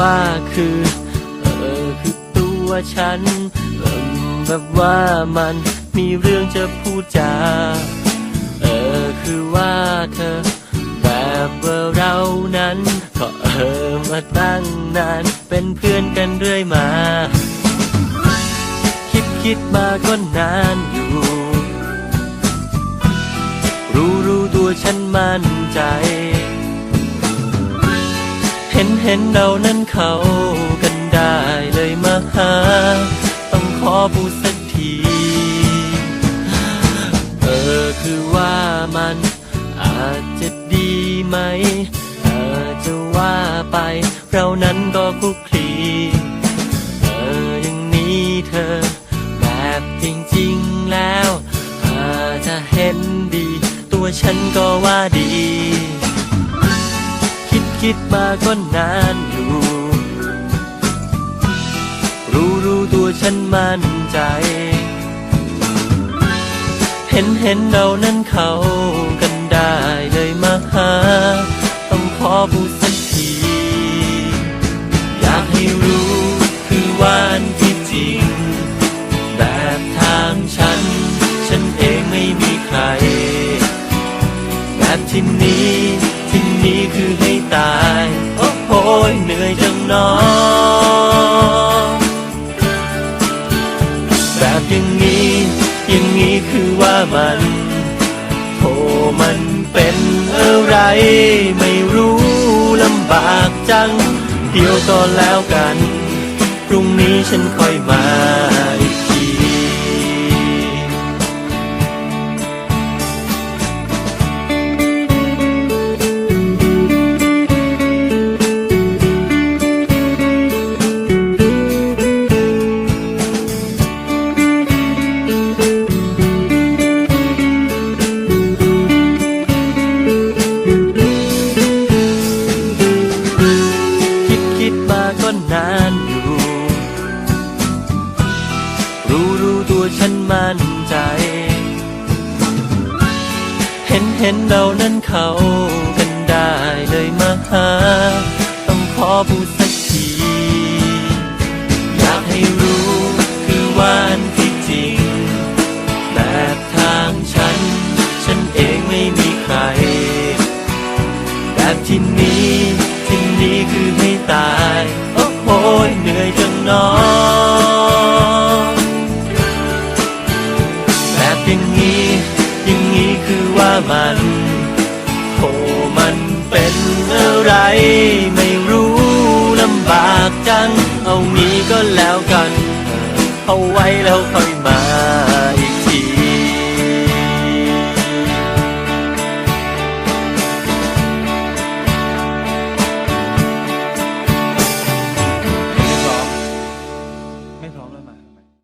ว่าคือ เออคือตัวฉันเออแบบว่ามันมีเรื่องจะพูดจา เออคือว่าเธอ แบบว่าเรานั้น ก็เออมาตั้งนานเป็นเพื่อนกันเรื่อยมา คิดคิดมาก็น ห็นเห็นเรานั้นเขากันได้เลยมาหา ต้องขอพูสักที เออคือว่ามันอาจจะดีไหมเออจะว่าไป เรานั้นก็คุกคลีเอออย่างนี้เธอ แบบจริงๆแล้วอาจะเห็นดี ตัวฉันก็ว่าดี คิดมาก็นานอยู่ รู้รู้ตัวฉันมั่นใจ เห็นเห็นเรานั้นเขา ยเหนื่อยจังเนอแบบอย่างนี้ อย่างนี้คือว่ามันโธมันเป็นอะไร ไม่รู้ลำบากจัง เดี๋ยวก็แล้วกัน พรุ่งนี้ฉันค่อยมา มั่นใจ เห็นเห็นเรานั้นเขากันได้เลยมาหา ต้องขอพูดสักที อยากให้รู้คือว่านที่จริง แบบทางฉัน ฉันเองไม่มีใคร แบบที่นี้ที่นี้คือ อย่างนี้ อย่างนี้คือว่ามันโหมันเป็นอะไร ไม่รู้ลำบากจัง เอางี้ก็แล้วกัน เอาไว้แล้วค่อย